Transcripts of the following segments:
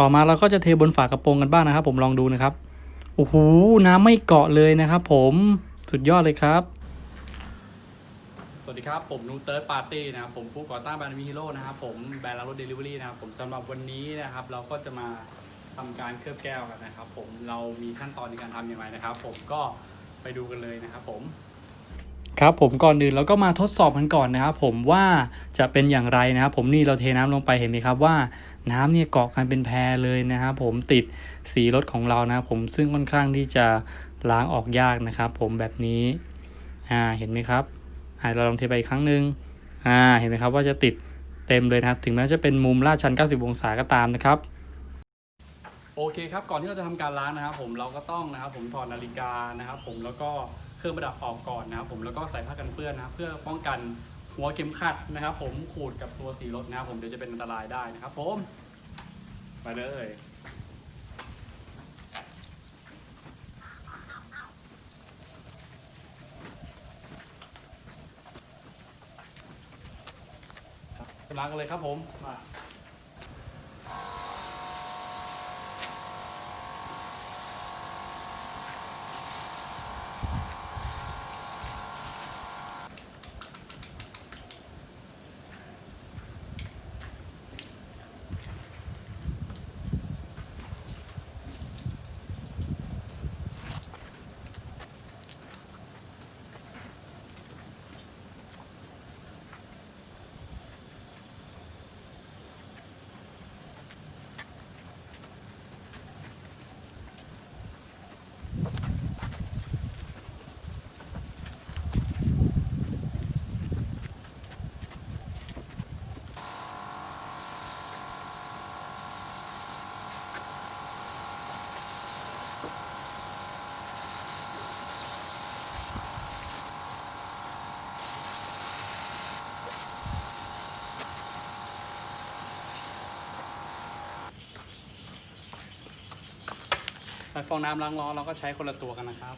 ต่อมาเราก็จะเทบนฝากระโปรงกันบ้างนะครับ ผมลองดูนะครับโอ้โหน้ำไม่เกาะเลยนะครับผมสุดยอดเลยครับ สวัสดีครับ ผมนูเติร์ดปาร์ตี้นะครับผมผู้ก่อตั้งแบรนด์มิฮิโร่นะครับผมแบรนด์รถเดลิเวอรี่นะครับผมสำหรับวันนี้นะครับ เราก็จะมาทำการเคลือบแก้วกันนะครับ ผมเรามีขั้นตอนในการทำอย่างไรนะครับ ผมก็ไปดูกันเลยนะครับผม ครับผมก่อนอื่นเราก็มาทดสอบกันก่อนนะครับผมว่าจะเป็นอย่างไรนะครับผมนี่เราเทน้ำลงไปเห็นไหมครับว่าน้ำเนี่ยเกาะกันเป็นแพรเลยนะครับผมติดสีรถของเรานะครับผมซึ่งค่อนข้างที่จะล้างออกยากนะครับผมแบบนี้อ่าเห็นไหมครับอ่าเราลองเทไปอีกครั้งหนึ่งอ่าเห็นไหมครับว่าจะติดเต็มเลยนะครับ ถึงแม้จะเป็นมุมลาดชัน 90 องศาก็ตามนะครับโอเคครับก่อนที่เราจะทำการล้างนะครับผมเราก็ต้องนะครับผมถอดนาฬิกานะครับผมแล้วก็ เครื่องประดับออกก่อนนะครับผมแล้วก็ใส่ผ้ากันเปื้อนนะครับเพื่อป้องกันหัวเข็มขัดนะครับ ผมขูดกับตัวสีรถนะครับผมเดี๋ยวจะเป็นอันตรายได้นะครับผมไปเลยครับล้างกันเลยครับผมมา ฟองน้ำล้างล้อเราก็ใช้คนละตัวกันนะครับ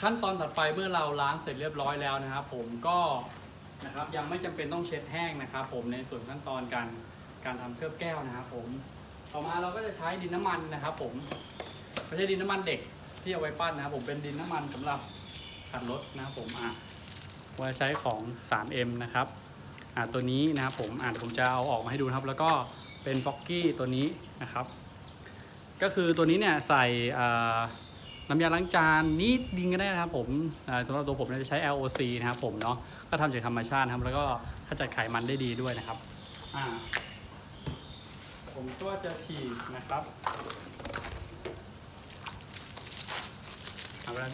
ขั้นตอนถัดไปเมื่อเราล้างเสร็จเรียบร้อยแล้วนะครับ ผมก็นะครับยังไม่จำเป็นต้องเช็ดแห้งนะครับ ผมในส่วนขั้นตอนการการทำเคลือบแก้วนะครับ ผมต่อมาเราก็จะใช้ดินน้ำมันนะครับ ผมไม่ใช่ดินน้ำมันเด็กที่เอาไว้ปั้นนะครับ ผมเป็นดินน้ำมันสำหรับขัดรถนะครับผมอะผมจะใช้ของ 3M นะครับอะตัวนี้นะครับผมอะผมจะเอาออกมาให้ดูครับ แล้วก็เป็นฟ็อกกี้ตัวนี้นะครับ ก็คือตัวนี้เนี่ยใส่อ่า น้ำยาล้างจานนิดดิงก็ได้นะครับผมสำหรับตัวผมเนี่ยจะใช้ LOC นะครับผมเนาะก็ทำจากธรรมชาติครับแล้วก็ขจัดไขมันได้ดีด้วยนะครับผมก็จะฉีกนะครับ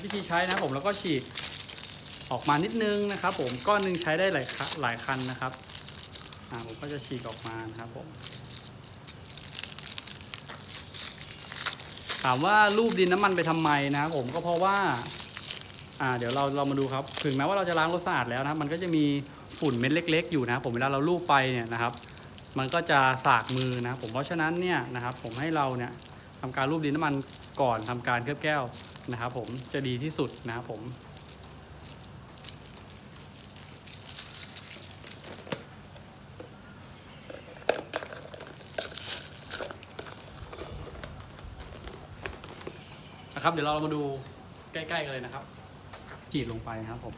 วิธีใช้นะผมแล้วก็ฉีกออกมานิดนึงนะครับ ผมก้อนหนึงใช้ได้หลายคหลายคันนะครับผมก็จะฉีกออกมานะครับผม ถามว่ารูปดินน้ำมันไปทำไมนะครับผมก็เพราะว่าอ่าเดี๋ยวเราเรามาดูครับ ถึงแม้ว่าเราจะล้างรถสะอาดแล้วนะมันก็จะมีฝุ่นเม็ดเล็ก ๆ อยู่นะผมเวลาเราลูบไปเนี่ยนะครับ มันก็จะสากมือนะผมเพราะฉะนั้นเนี่ยนะครับ ผมให้เราเนี่ยทำการรูปดินน้ำมันก่อนทำการเคลือบแก้วนะครับ ผมจะดีที่สุดนะครับผม นะครับ เดี๋ยวเรามาดูใกล้ๆกันเลยนะครับ จีดลงไปนะครับผม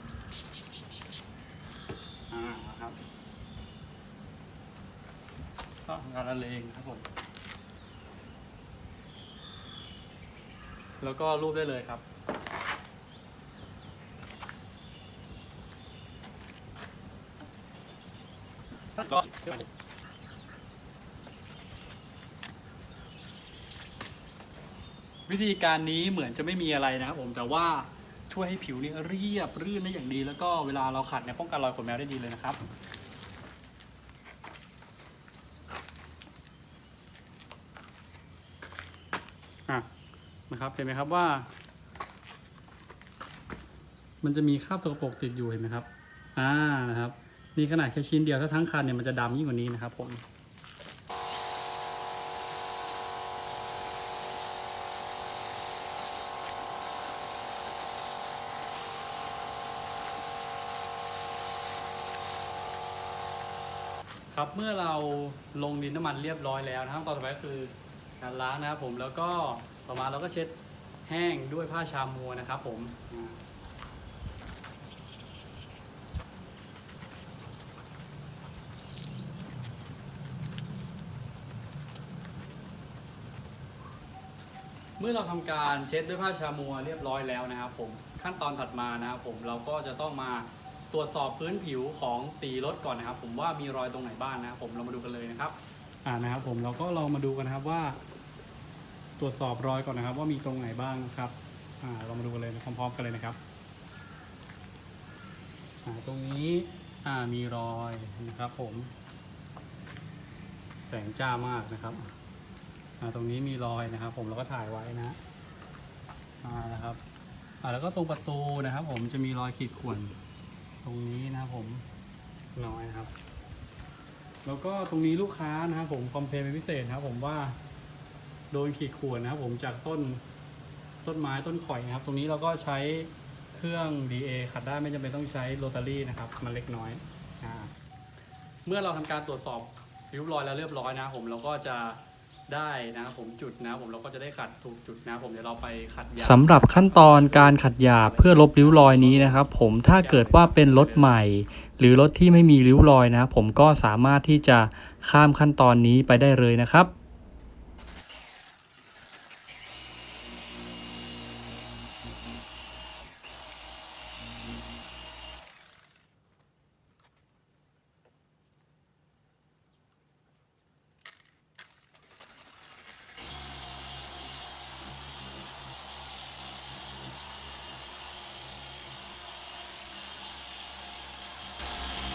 อ่าครับก็ทำการละเลงครับผมแล้วก็รูปได้เลยครับก็ วิธีการนี้เหมือนจะไม่มีอะไรนะครับผมแต่ว่าช่วยให้ผิวเนี่ยเรียบรื่นได้อย่างดี แล้วก็เวลาเราขัดเนี่ยป้องกันรอยขนแมวได้ดีเลยนะครับนะครับเห็นไหมครับว่า มันจะมีคราบสกปรกติดอยู่เห็นไหมครับ อ่านะครับ นี่ขนาดแค่ชิ้นเดียวถ้าทั้งคันเนี่ยมันจะดำยิ่งกว่านี้นะครับผม ครับเมื่อเราลงดินน้ำมันเรียบร้อยแล้วนะครับตอนต่อไปก็คือการล้างนะครับผมแล้วก็ต่อมาเราก็เช็ดแห้งด้วยผ้าชามัวนะครับผมเมื่อเราทำการเช็ดด้วยผ้าชามัวเรียบร้อยแล้วนะครับผมขั้นตอนถัดมานะครับผมเราก็จะต้องมา ตรวจสอบพื้นผิวของสีรถก่อนนะครับ ผมว่ามีรอยตรงไหนบ้างนะครับผมเรามาดูกันเลยนะครับ อ่านะครับ ผมเราก็ลองมาดูกันนะครับว่า ตรวจสอบรอยก่อนนะครับ ว่ามีตรงไหนบ้างครับอ่าเรามาดูกันเลยพร้อมๆกันเลยนะครับอ่าตรงนี้อ่ามีรอยนะครับ ผม แสงจ้ามากนะครับอ่าตรงนี้มีรอยนะครับ ผมเราก็ถ่ายไว้นะอ่านะครับอ่าแล้วก็ตรงประตูนะครับ ผมจะมีรอยขีดข่วน รงนี้นะครับผมน้อยนะครับ แล้วก็ตรงนี้ลูกค้านะครับผมคอมเพลนเป็นพิเศษนะครับ ผมว่าโดนขีดข่วนนะครับ ผมจากต้นต้นไม้ต้นข่อยนะครับ ตรงนี้เราก็ใช้เครื่อง DA ขัดได้ไม่จำเป็นต้องใช้โรตารี่นะครับ มันเล็กน้อยอเมื่อเราทำการตรวจสอบริ้วรอยแล้วเรียบร้อยนะครับผมเราก็จะ ได้นะผมจุดนะผมเราก็จะได้ขัดถูกจุดนะผมเดี๋ยวเราไปขัดยาสำหรับขั้นตอนการขัดหยาบเพื่อลบริ้วรอยนี้นะครับ ผมถ้าเกิดว่าเป็นรถใหม่ หรือรถที่ไม่มีริ้วรอยนะ ผมก็สามารถที่จะข้ามขั้นตอนนี้ไปได้เลยนะครับ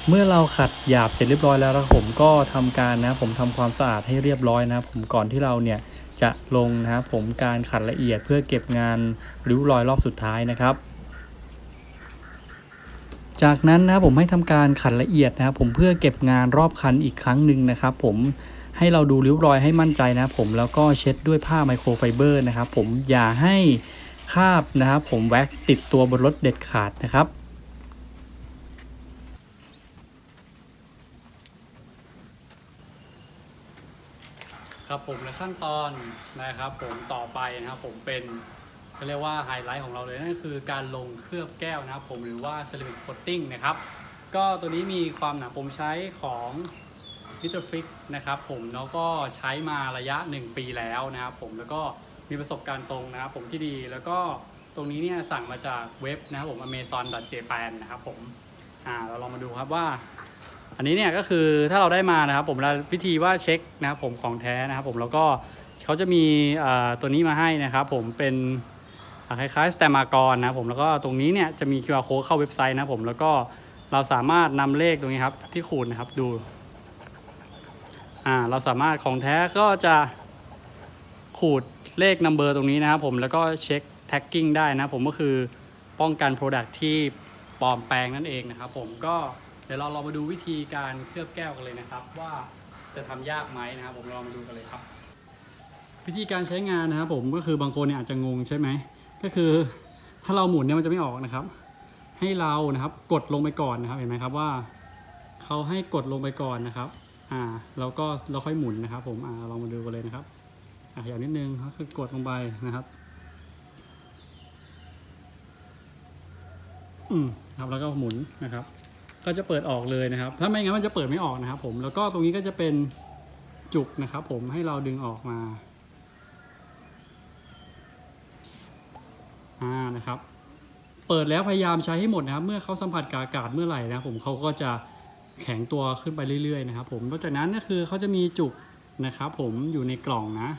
เมื่อเราขัดหยาบเสร็จเรียบร้อยแล้วนะผมก็ทำการนะผมทำความสะอาดให้เรียบร้อยนะผมก่อนที่เราเนี่ยจะลงนะครับผมการขัดละเอียดเพื่อเก็บงานริ้วรอยรอบสุดท้ายนะครับ จากนั้นนะผมให้ทำการขัดละเอียดนะครับผมเพื่อเก็บงานรอบคันอีกครั้งหนึ่งนะครับผมให้เราดูริ้วรอยให้มั่นใจนะผมแล้วก็เช็ดด้วยผ้าไมโครไฟเบอร์นะครับผมอย่าให้คาบนะครับผมแว็กติดตัวบนรถเด็ดขาดนะครับ ครับผมและขั้นตอนนะครับผมต่อไปนะครับผมเป็นเขาเรียกว่าไฮไลท์ของเราเลยนั่นคือการลงเคลือบแก้วนะครับผมหรือว่าเซรามิกโคตติ้งนะครับก็ตัวนี้มีความหนาผมใช้ของมิเตอร์ฟิกนะครับผมแล้วก็ใช้มาระยะ 1 ปีแล้วนะครับผมแล้วก็มีประสบการณ์ตรงนะครับผมที่ดีแล้วก็ตรงนี้เนี่ยสั่งมาจากเว็บนะครับผม amazon.jpan นะครับผมอ่าเราลองมาดูครับว่า อันนี้เนี่ยก็คือถ้าเราได้มานะครับผมแล้ววิธีว่าเช็คนะครับผมของแท้นะครับผมแล้วก็เขาจะมีตัวนี้มาให้นะครับผมเป็นคล้ายๆสแตมากรนะครับผมแล้วก็ตรงนี้เนี่ยจะมี QR code เข้าเว็บไซต์นะครับผมแล้วก็เราสามารถนำเลขตรงนี้ครับที่ขูดนะครับดูอ่าเราสามารถของแท้ก็จะขูดเลขนัมเบอร์ตรงนี้นะครับผมแล้วก็เช็คแท็กกิ้งได้นะครับผมก็คือป้องกัน Product ที่ปลอมแปลงนั่นเองนะครับผมก็ เดี๋ยวเราลองมาดูวิธีการเคลือบแก้วกันเลยนะครับ ว่าจะทำยากไหมนะครับผมลองมาดูกันเลยครับ วิธีการใช้งานนะครับผมก็คือบางคนเนี่ยอาจจะงงใช่ไหมก็คือถ้าเราหมุนเนี่ยมันจะไม่ออกนะครับ ให้เรานะครับกดลงไปก่อนนะครับ เห็นไหมครับว่าเขาให้กดลงไปก่อนนะครับ อ่าแล้วก็เราค่อยหมุนนะครับ ผมอ่าลองมาดูกันเลยนะครับอ่าอย่างนิดนึงก็คือกดลงไปนะครับอืมครับแล้วก็หมุนนะครับ ก็จะเปิดออกเลยนะครับ ถ้าไม่งั้นมันจะเปิดไม่ออกนะครับ ผมแล้วก็ตรงนี้ก็จะเป็นจุกนะครับ ผมให้เราดึงออกมาอ่านะครับ เปิดแล้วพยายามใช้ให้หมดนะครับ เมื่อเขาสัมผัสกับอากาศเมื่อไหร่นะผมเขาก็จะแข็งตัวขึ้นไปเรื่อยๆนะครับ ผมนอกจากนั้นก็คือเขาจะมีจุกนะครับ ผมอยู่ในกล่องนะ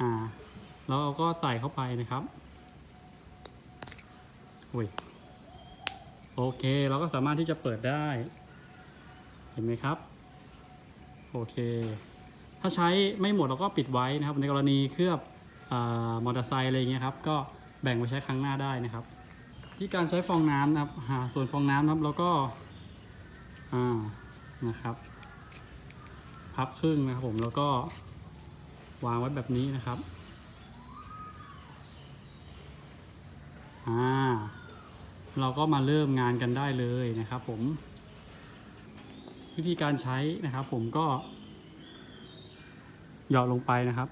อ่าแล้วเราก็ใส่เข้าไปนะครับอุ้ย โอเค เราก็สามารถที่จะเปิดได้ เห็นไหมครับ โอเค ถ้าใช้ไม่หมดเราก็ปิดไว้นะครับ ในกรณีเคลือบอมอเตอร์ไซค์อะไรเงี้ยครับ ก็แบ่งไว้ใช้ครั้งหน้าได้นะครับ ที่การใช้ฟองน้ำนะครับหาส่วนฟองน้ำนะครับแล้วก็อ่านะครับ พับครึ่งนะครับผมแล้วก็วางไว้แบบนี้นะครับ อ่า เราก็มาเริ่มงานกันได้เลยนะครับผม วิธีการใช้นะครับผมก็หยอดลงไปนะครับ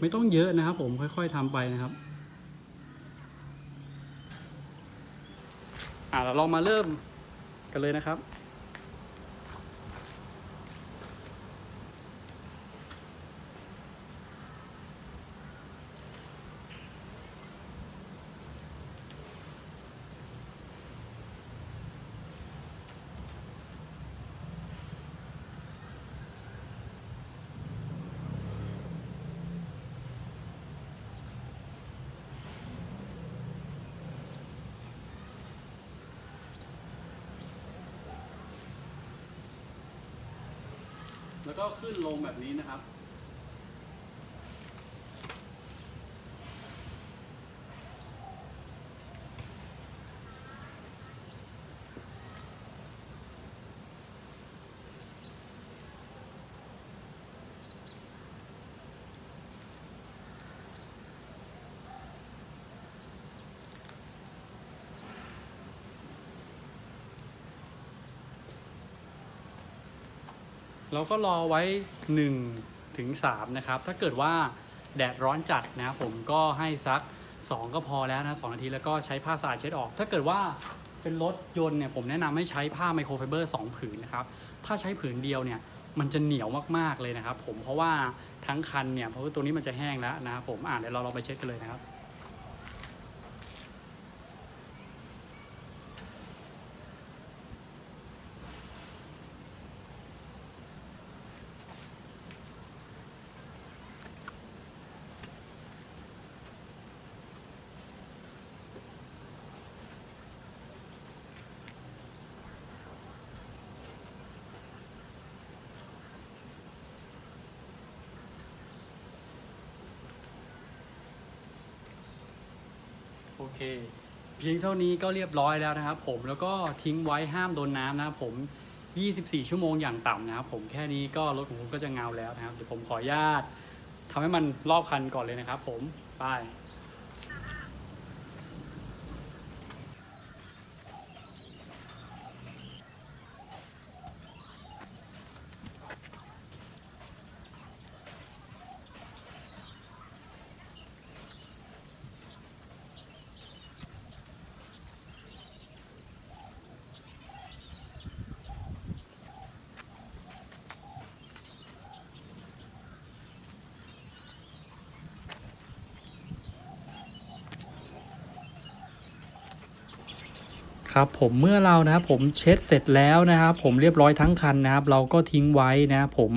ไม่ต้องเยอะนะครับผมค่อยๆทำไปนะครับอ่าเราลองมาเริ่มกันเลยนะครับ แล้วก็ขึ้นลงแบบนี้นะครับ เราก็รอไว้1ถึง3นะครับ ถ้าเกิดว่าแดดร้อนจัดนะผมก็ให้สัก 2 ก็พอแล้วนะสนาทีแล้วก็ใช้ผ้าสะอาดเช็ดออก ถ้าเกิดว่าเป็นรถยนต์เนี่ยผมแนะนำให้ใช้ผ้าไมโครไฟเบอร์2ผืนนะครับ ถ้าใช้ผืนเดียวเนี่ยมันจะเหนียวมากๆเลยนะครับ ผมเพราะว่าทั้งคันเนี่ยเพราะว่าตัวนี้มันจะแห้งแล้วนะครับผมอ่านเดี๋ยวเราลองไปเช็ดกันเลยนะครับ เค เพียงเท่านี้ก็เรียบร้อยแล้วนะครับ ผมแล้วก็ทิ้งไว้ห้ามโดนน้ำนะครับผม 24 ชั่วโมงอย่างต่ำนะครับ ผมแค่นี้ก็รถของผมก็จะเงาแล้วนะครับ เดี๋ยวผมขออนุญาตทำให้มันรอบคันก่อนเลยนะครับ ผมไป ครับผมเมื่อเรานะครับผมเช็ดเสร็จแล้วนะครับผมเรียบร้อยทั้งคันนะครับ เราก็ทิ้งไว้นะผม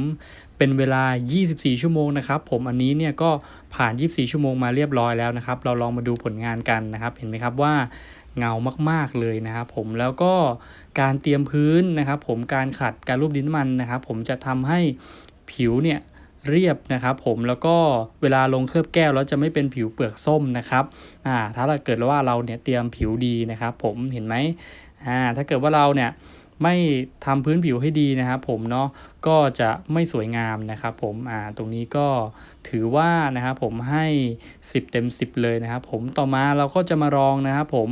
เป็นเวลา 24 ชั่วโมงนะครับ ผมอันนี้เนี่ยก็ผ่าน 24 ชั่วโมงมาเรียบร้อยแล้วนะครับ เราลองมาดูผลงานกันนะครับ เห็นไหมครับว่าเงามาก ๆ เลยนะครับ ผมแล้วก็การเตรียมพื้นนะครับ ผมการขัดการรูปดินมันนะครับ ผมจะทำให้ผิวเนี่ย เรียบนะครับ ผมแล้วก็เวลาลงเคลือบแก้วแล้วจะไม่เป็นผิวเปลือกส้มนะครับอ่าถ้าเกิดว่าเราเนี่ยเตรียมผิวดีนะครับ ผมเห็นไหมอ่าถ้าเกิดว่าเราเนี่ยไม่ทำพื้นผิวให้ดีนะครับผมเนาะก็จะไม่สวยงามนะครับผมอ่าตรงนี้ก็ถือว่านะครับผมให้ 10 เต็ม 10 เลยนะครับ ผมต่อมาเราก็จะมาลองนะครับผม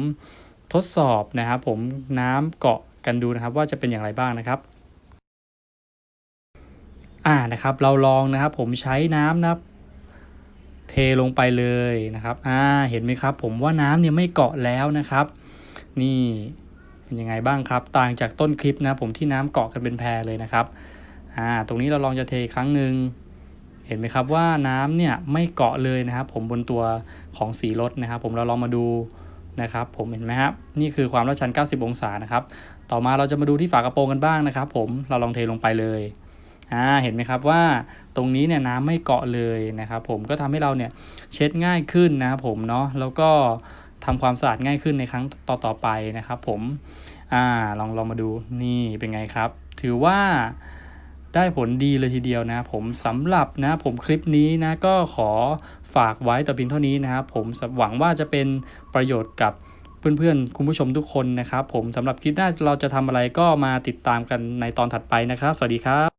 ทดสอบนะครับผมน้ำเกาะกันดูนะครับ ว่าจะเป็นอย่างไรบ้างนะครับ อ่านะครับ เราลองนะครับ ผมใช้น้ำนะครับ เทลงไปเลยนะครับ อ่าเห็นไหมครับ ผมว่าน้ำเนี่ยไม่เกาะแล้วนะครับ นี่เป็นยังไงบ้างครับ ต่างจากต้นคลิปนะ ผมที่น้ำเกาะกันเป็นแพรเลยนะครับ อ่า ตรงนี้เราลองจะเทครั้งหนึ่งเห็นไหมครับว่าน้ำเนี่ยไม่เกาะเลยนะครับ ผมบนตัวของสีรถนะครับ ผมเราลองมาดูนะครับ ผมเห็นไหมครับนี่คือความลาดชัน 90 องศานะครับ ต่อมาเราจะมาดูที่ฝากระโปรงกันบ้างนะครับ ผมเราลองเทลงไปเลย อ่าเห็นไหมครับว่าตรงนี้เนี่ยน้ำไม่เกาะเลยนะครับผมก็ทำให้เราเนี่ยเช็ดง่ายขึ้นนะครับผมเนาะแล้วก็ทำความสะอาดง่ายขึ้นในครั้งต่อๆไปนะครับผมอ่าลองลองมาดูนี่เป็นไงครับ ถือว่าได้ผลดีเลยทีเดียวนะครับผมสำหรับนะผมคลิปนี้นะก็ขอฝากไว้แต่เพียงเท่านี้นะครับผมหวังว่าจะเป็นประโยชน์กับเพื่อนๆ คุณผู้ชมทุกคนนะครับผมสำหรับคลิปหน้าเราจะทำอะไรก็มาติดตามกันในตอนถัดไปนะครับ สวัสดีครับ